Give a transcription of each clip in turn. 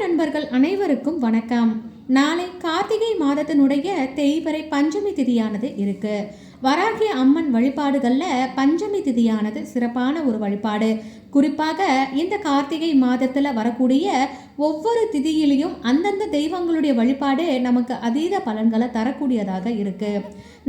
நண்பர்கள் அனைவருக்கும் வணக்கம். நாளை கார்த்திகை மாதத்தினுடைய தேய்வரை பஞ்சமி திதியானது இருக்கு. வராகி அம்மன் வழிபாடுகளில் பஞ்சமி திதியானது சிறப்பான ஒரு வழிபாடு. குறிப்பாக இந்த கார்த்திகை மாதத்தில் வரக்கூடிய ஒவ்வொரு திதியிலையும் அந்தந்த தெய்வங்களுடைய வழிபாடு நமக்கு அதீத பலன்களை தரக்கூடியதாக இருக்கு.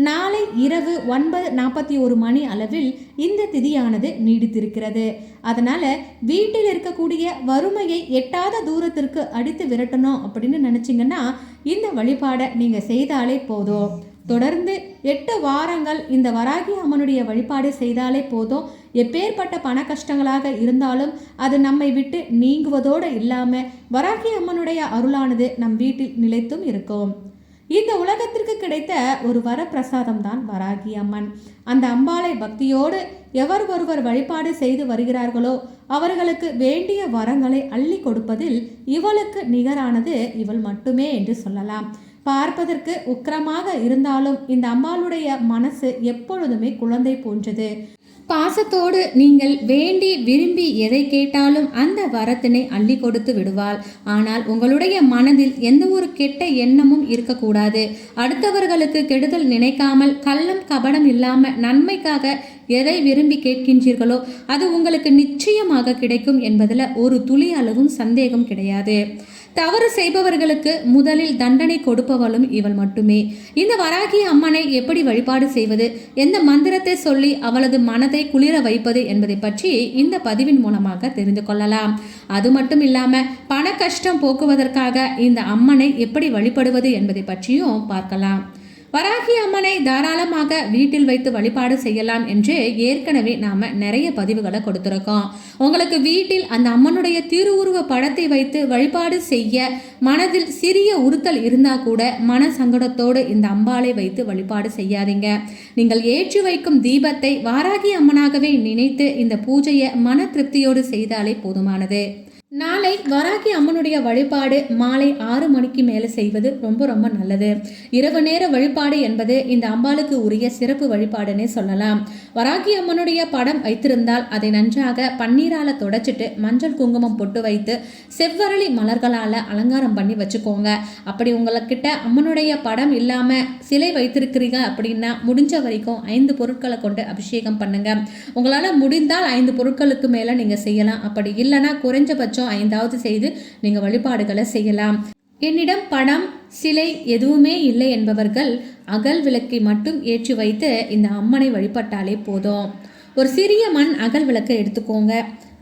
நாளை இரவு ஒன்பது நாற்பத்தி ஒரு மணி அளவில் இந்த திதியானது நீடித்திருக்கிறது. அதனால வீட்டில் இருக்கக்கூடிய வறுமையை எட்டாத தூரத்திற்கு அடித்து விரட்டணும் அப்படின்னு நினச்சிங்கன்னா இந்த வழிபாடை நீங்கள் செய்தாலே போதும். தொடர்ந்து எட்டு வாரங்கள் இந்த வராகி அம்மனுடைய வழிபாடு செய்தாலே போதும். எப்பேற்பட்ட பண கஷ்டங்களாக இருந்தாலும் அது நம்மை விட்டு நீங்குவதோடு இல்லாமல் வராகி அம்மனுடைய அருளானது நம் வீட்டில் நிலைத்தும் இருக்கும். இந்த உலகத்திற்கு கிடைத்த ஒரு வரப்பிரசாதம் தான் வராகி அம்மன். அந்த அம்பாளை பக்தியோடு எவர் ஒருவர் வழிபாடு செய்து வருகிறார்களோ அவர்களுக்கு வேண்டிய வரங்களை அள்ளி கொடுப்பதில் இவளுக்கு நிகரானது இவள் மட்டுமே என்று சொல்லலாம். பார்ப்பதற்கு உக்கிரமாக இருந்தாலும் இந்த அம்பாளுடைய மனசு எப்பொழுதுமே குழந்தை போன்றது. பாசத்தோடு நீங்கள் வேண்டி விரும்பி எதை கேட்டாலும் அந்த வரத்தினை அள்ளி கொடுத்து விடுவாள். ஆனால் உங்களுடைய மனதில் எந்த ஒரு கெட்ட எண்ணமும் இருக்கக்கூடாது. அடுத்தவர்களுக்கு கெடுதல் நினைக்காமல் கள்ளம் கபடம் இல்லாமல் நன்மைக்காக எதை விரும்பி கேட்கின்றீர்களோ அது உங்களுக்கு நிச்சயமாக கிடைக்கும் என்பதில் ஒரு துளி அளவும் சந்தேகம் கிடையாது. தவறு செய்பவர்களுக்கு முதலில் தண்டனை கொடுப்பவளும் இவள் மட்டுமே. இந்த வராகி அம்மனை எப்படி வழிபாடு செய்வது? எந்த மந்திரத்தை சொல்லி அவளது மனதை குளிர வைப்பது என்பதை பற்றி இந்த பதிவின் மூலமாக தெரிந்து கொள்ளலாம். அது மட்டும் இல்லாம பண கஷ்டம் போக்குவதற்காக இந்த அம்மனை எப்படி வழிபடுவது என்பதை பற்றியும் பார்க்கலாம். வராகி அம்மனை தாராளமாக வீட்டில் வைத்து வழிபாடு செய்யலாம் என்று ஏற்கனவே நாம் நிறைய பதிவுகளை கொடுத்துருக்கோம். உங்களுக்கு வீட்டில் அந்த அம்மனுடைய திருவுருவ படத்தை வைத்து வழிபாடு செய்ய மனதில் சிறிய உறுத்தல் இருந்தால் கூட மன சங்கடத்தோடு இந்த அம்பாளை வைத்து வழிபாடு செய்யாதீங்க. நீங்கள் ஏற்றி வைக்கும் தீபத்தை வாராகி அம்மனாகவே நினைத்து இந்த பூஜையை மன திருப்தியோடு செய்தாலே போதுமானது. நாளை வராகி அம்மனுடைய வழிபாடு மாலை ஆறு மணிக்கு மேலே செய்வது ரொம்ப ரொம்ப நல்லது. இரவு நேர வழிபாடு என்பது இந்த அம்பாளுக்கு உரிய சிறப்பு வழிபாடுன்னே சொல்லலாம். வராகி அம்மனுடைய படம் வைத்திருந்தால் அதை நன்றாக பன்னீரால் தொடச்சிட்டு மஞ்சள் குங்குமம் பொட்டு வைத்து செவ்வரளி மலர்களால் அலங்காரம் பண்ணி வச்சுக்கோங்க. அப்படி உங்கள்கிட்ட அம்மனுடைய படம் இல்லாமல் சிலை வைத்திருக்கிறீங்க அப்படின்னா முடிஞ்ச வரைக்கும் ஐந்து பொருட்களை கொண்டு அபிஷேகம் பண்ணுங்க. உங்களால் முடிந்தால் ஐந்து பொருட்களுக்கு மேலே நீங்கள் செய்யலாம். அப்படி இல்லைன்னா குறைஞ்சபட்சம் ஐந்தாவது செய்து நீங்கள் வழிபாடுகளை செய்யலாம். என்னிடம் படம் சிலை எதுவுமே இல்லை என்பவர்கள் அகல் விளக்கை மட்டும் ஏற்றி வைத்து இந்த அம்மனை வழிபட்டாலே போதும். ஒரு சிறிய மண் அகல் விளக்கை எடுத்துக்கோங்க.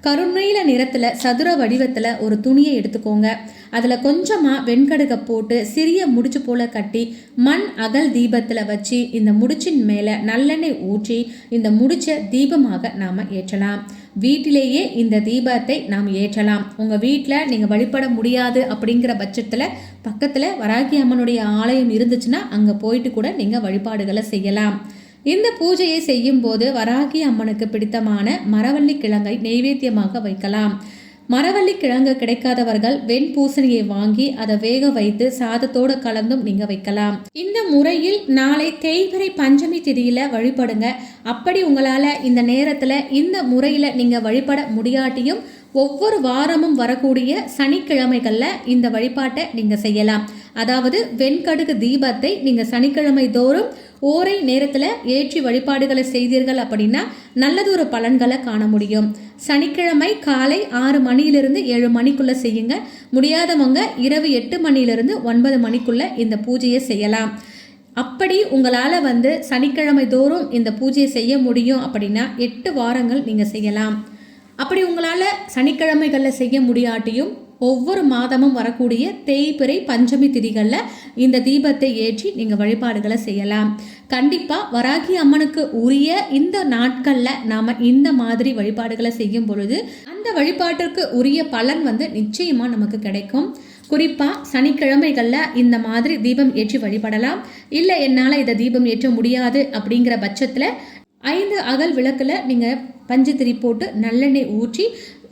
கருணையில நிறத்துல சதுர வடிவத்துல ஒரு துணியை எடுத்துக்கோங்க. அதுல கொஞ்சமா வெண்கடுகை போட்டு சிறிய முடிச்சு போல கட்டி மண் அகல் தீபத்துல வச்சு இந்த முடிச்சின் மேல நல்லெண்ணெய் ஊற்றி இந்த முடிச்ச தீபமாக நாம ஏற்றலாம். வீட்டிலேயே இந்த தீபத்தை நாம் ஏற்றலாம். உங்கள் வீட்டில் நீங்கள் வழிபட முடியாது அப்படிங்கிற பட்சத்தில் பக்கத்தில் வராகி அம்மனுடைய ஆலயம் இருந்துச்சுன்னா அங்கே போயிட்டு கூட நீங்கள் வழிபாடுகளை செய்யலாம். இந்த பூஜையை செய்யும்போது வராகி அம்மனுக்கு பிடித்தமான மரவள்ளி கிழங்கை நெய்வேத்தியமாக வைக்கலாம். மரவள்ளி கிழங்கு கிடைக்காதவர்கள் வெண்பூசணியை வாங்கி அதை வேக வைத்து சாதத்தோடு கலந்தும் நீங்க வைக்கலாம். இந்த முறையில் நாளை தேய்பிரை பஞ்சமி திதியில வழிபடுங்க. அப்படி உங்களால இந்த நேரத்துல இந்த முறையில நீங்க வழிபட முடியாட்டியும் ஒவ்வொரு வாரமும் வரக்கூடிய சனிக்கிழமைகளில் இந்த வழிபாட்டை நீங்கள் செய்யலாம். அதாவது வெண்கடுகு தீபத்தை நீங்கள் சனிக்கிழமை தோறும் ஓரை நேரத்தில் ஏற்றி வழிபாடுகளை செய்தீர்கள் அப்படின்னா நல்லதொரு பலன்களை காண முடியும். சனிக்கிழமை காலை ஆறு மணியிலிருந்து ஏழு மணிக்குள்ளே செய்யுங்க. முடியாதவங்க இரவு எட்டு மணியிலிருந்து ஒன்பது மணிக்குள்ளே இந்த பூஜையை செய்யலாம். அப்படி உங்களால் வந்து சனிக்கிழமை தோறும் இந்த பூஜையை செய்ய முடியும் அப்படின்னா எட்டு வாரங்கள் நீங்கள் செய்யலாம். அப்படி உங்களால் சனிக்கிழமைகளில் செய்ய முடியாட்டியும் ஒவ்வொரு மாதமும் வரக்கூடிய தேய்பிறை பஞ்சமி திதிகளில் இந்த தீபத்தை ஏற்றி நீங்கள் வழிபாடுகளை செய்யலாம். கண்டிப்பாக வராகி அம்மனுக்கு உரிய இந்த நாட்களில் நாம் இந்த மாதிரி வழிபாடுகளை செய்யும் பொழுது அந்த வழிபாட்டிற்கு உரிய பலன் வந்து நிச்சயமாக நமக்கு கிடைக்கும். குறிப்பாக சனிக்கிழமைகளில் இந்த மாதிரி தீபம் ஏற்றி வழிபடலாம். இல்லை என்னால் இதை தீபம் ஏற்ற முடியாது அப்படிங்கிற பட்சத்தில் ஐந்து அகல் விளக்கில் நீங்கள் பஞ்சத்திரி போட்டு நல்லெண்ணெய் ஊற்றி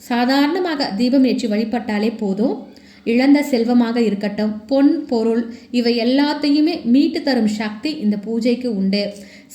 சாதாரணமாக தீபம் ஏற்றி வழிபட்டாலே போதும். இழந்த செல்வமாக இருக்கட்டும் பொன் பொருள் இவை எல்லாத்தையுமே மீட்டு தரும் சக்தி இந்த பூஜைக்கு உண்டு.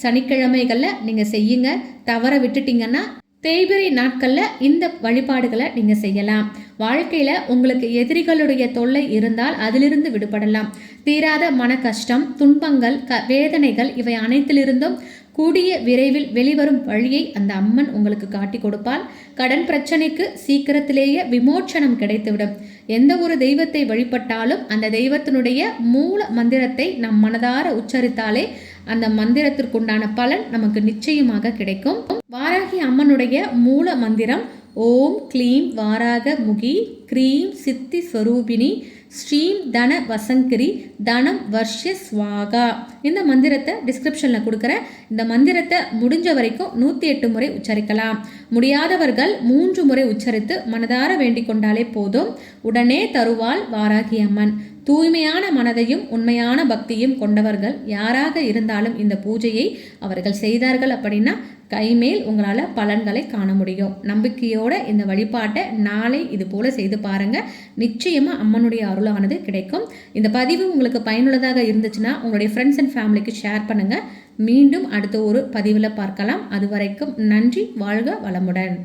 சனிக்கிழமைகளில் நீங்கள் செய்யுங்க. தவற விட்டுட்டீங்கன்னா தேய்பிரை நாட்களில் இந்த வழிபாடுகளை நீங்கள் செய்யலாம். வாழ்க்கையில் உங்களுக்கு எதிரிகளுடைய தொல்லை இருந்தால் அதிலிருந்து விடுபடலாம். தீராத மன கஷ்டம் துன்பங்கள் க வேதனைகள் இவை அனைத்திலிருந்தும் கூடிய விரைவில் வெளிவரும் வழியை அந்த அம்மன் உங்களுக்கு காட்டி கொடுப்பால் கடன் பிரச்சனைக்கு சீக்கிரத்திலேயே விமோச்சனம் கிடைத்துவிடும். எந்த ஒரு தெய்வத்தை வழிபட்டாலும் அந்த தெய்வத்தினுடைய மூல மந்திரத்தை நம் மனதார உச்சரித்தாலே அந்த மந்திரத்திற்குண்டான பலன் நமக்கு நிச்சயமாக கிடைக்கும். வாராகி அம்மனுடைய மூல மந்திரம் ஓம் க்ளீம் வாராக முகி க்ரீம் சித்தி ஸ்வரூபிணி ஸ்ரீம் தன வசங்கிரி தனம் வர்ஷ ஸ்வாகா இந்த மந்திரத்தை டிஸ்கிரிப்ஷனில் கொடுக்குறேன். இந்த மந்திரத்தை முடிஞ்ச வரைக்கும் நூற்றி எட்டு முறை உச்சரிக்கலாம். முடியாதவர்கள் மூன்று முறை உச்சரித்து மனதார வேண்டிக் கொண்டாலே போதும். உடனே தருவாள் வாராகி அம்மன். தூய்மையான மனதையும் உண்மையான பக்தியும் கொண்டவர்கள் யாராக இருந்தாலும் இந்த பூஜையை அவர்கள் செய்தார்கள் அப்படின்னா கைமேல் உங்களால் பலன்களை காண முடியும். நம்பிக்கையோட இந்த வழிபாட்டை நாளை இது போல செய்து பாருங்க. நிச்சயமாக அம்மனுடைய அருளானது கிடைக்கும். இந்த பதிவு உங்களுக்கு பயனுள்ளதாக இருந்துச்சுன்னா உங்களுடைய ஃப்ரெண்ட்ஸ் அண்ட் ஃபேமிலிக்கு ஷேர் பண்ணுங்கள் மீண்டும் அடுத்த ஒரு பதிவில் பார்க்கலாம். அது வரைக்கும் நன்றி வாழ்க வளமுடன்.